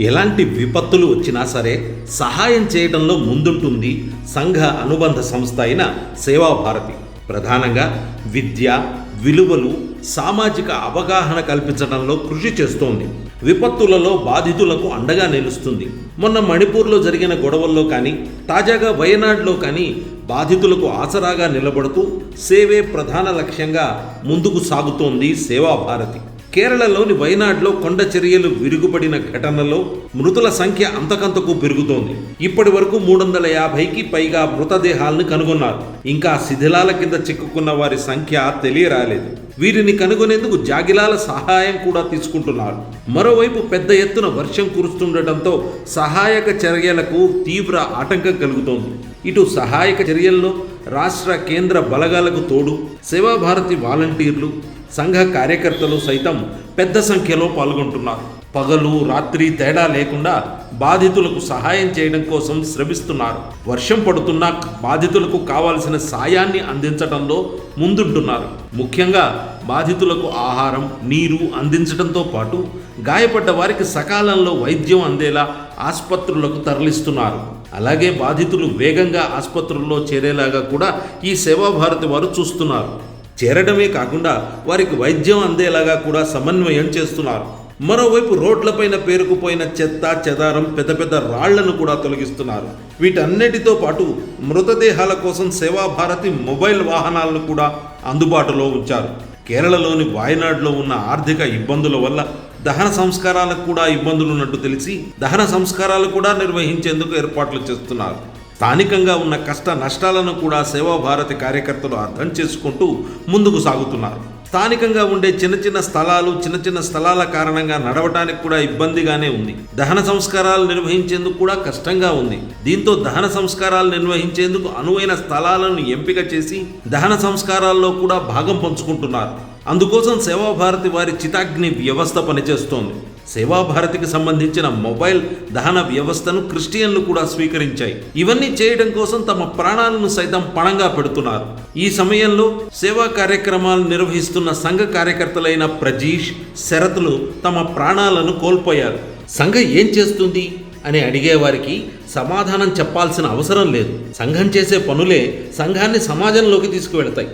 ఎలాంటి విపత్తులు వచ్చినా సరే సహాయం చేయడంలో ముందుంటుంది సంఘ అనుబంధ సంస్థ అయిన సేవాభారతి ప్రధానంగా విద్య విలువలు సామాజిక అవగాహన కల్పించడంలో కృషి చేస్తోంది. విపత్తులలో బాధితులకు అండగా నిలుస్తుంది. మొన్న మణిపూర్లో జరిగిన గొడవల్లో కానీ తాజాగా వయనాడ్లో కానీ బాధితులకు ఆసరాగా నిలబడుతూ సేవే ప్రధాన లక్ష్యంగా ముందుకు సాగుతోంది సేవాభారతి కేరళలోని వయనాడ్లో కొండ చర్యలు విరుగుపడిన ఘటనలో మృతుల సంఖ్య అంతకంతకు పెరుగుతోంది. ఇప్పటి వరకు మూడు వందల యాభైకి పైగా మృతదేహాలను కనుగొన్నారు. ఇంకా శిథిలాల కింద చిక్కుకున్న వారి సంఖ్య తెలియరాలేదు. వీరిని కనుగొనేందుకు జాగిలాల సహాయం కూడా తీసుకుంటున్నారు. మరోవైపు పెద్ద ఎత్తున వర్షం కురుస్తుండటంతో సహాయక చర్యలకు తీవ్ర ఆటంకం కలుగుతోంది. ఇటు సహాయక చర్యల్లో రాష్ట్ర కేంద్ర బలగాలకు తోడు సేవాభారతి వాలంటీర్లు సంఘ కార్యకర్తలు సైతం పెద్ద సంఖ్యలో పాల్గొంటున్నారు. పగలు రాత్రి తేడా లేకుండా బాధితులకు సహాయం చేయడం కోసం శ్రమిస్తున్నారు. వర్షం పడుతున్నా బాధితులకు కావాల్సిన సాయాన్ని అందించడంలో ముందుంటున్నారు. ముఖ్యంగా బాధితులకు ఆహారం నీరు అందించడంతో పాటు గాయపడ్డ వారికి సకాలంలో వైద్యం అందేలా ఆసుపత్రులకు తరలిస్తున్నారు. అలాగే బాధితులు వేగంగా ఆసుపత్రుల్లో చేరేలాగా కూడా ఈ సేవాభారతి వారు చూస్తున్నారు. చేరడమే కాకుండా వారికి వైద్యం అందేలాగా కూడా సమన్వయం చేస్తున్నారు. మరోవైపు రోడ్లపైన పేరుకుపోయిన చెత్త చెదారం పెద్ద పెద్ద రాళ్ళను కూడా తొలగిస్తున్నారు. వీటన్నిటితో పాటు మృతదేహాల కోసం సేవాభారతి మొబైల్ వాహనాలను కూడా అందుబాటులో ఉంచారు. కేరళలోని వాయనాడులో ఉన్న ఆర్థిక ఇబ్బందుల వల్ల దహన సంస్కారాలకు కూడా ఇబ్బందులు ఉన్నట్టు తెలిసి దహన సంస్కారాలు కూడా నిర్వహించేందుకు ఏర్పాట్లు చేస్తున్నారు. స్థానికంగా ఉన్న కష్ట నష్టాలను కూడా సేవాభారతి కార్యకర్తలు అర్థం చేసుకుంటూ ముందుకు సాగుతున్నారు. స్థానికంగా ఉండే చిన్న చిన్న స్థలాలు చిన్న చిన్న స్థలాల కారణంగా నడవటానికి కూడా ఇబ్బందిగానే ఉంది. దహన సంస్కారాలు నిర్వహించేందుకు కూడా కష్టంగా ఉంది. దీంతో దహన సంస్కారాలు నిర్వహించేందుకు అనువైన స్థలాలను ఎంపిక చేసి దహన సంస్కారాల్లో కూడా భాగం పంచుకుంటున్నారు. అందుకోసం సేవాభారతి వారి చితాగ్ని వ్యవస్థ పనిచేస్తోంది. సేవాభారతికి సంబంధించిన మొబైల్ దహన వ్యవస్థను క్రిస్టియన్లు కూడా స్వీకరించాయి. ఇవన్నీ చేయడం కోసం తమ ప్రాణాలను సైతం పణంగా పెడుతున్నారు. ఈ సమయంలో సేవా కార్యక్రమాలు నిర్వహిస్తున్న సంఘ కార్యకర్తలైన ప్రజీష్ శరత్లు తమ ప్రాణాలను కోల్పోయారు. సంఘం ఏం చేస్తుంది? అని అడిగేవారికి సమాధానం చెప్పాల్సిన అవసరం లేదు. సంఘం చేసే పనులే సంఘాన్ని సమాజంలోకి తీసుకువెళతాయి.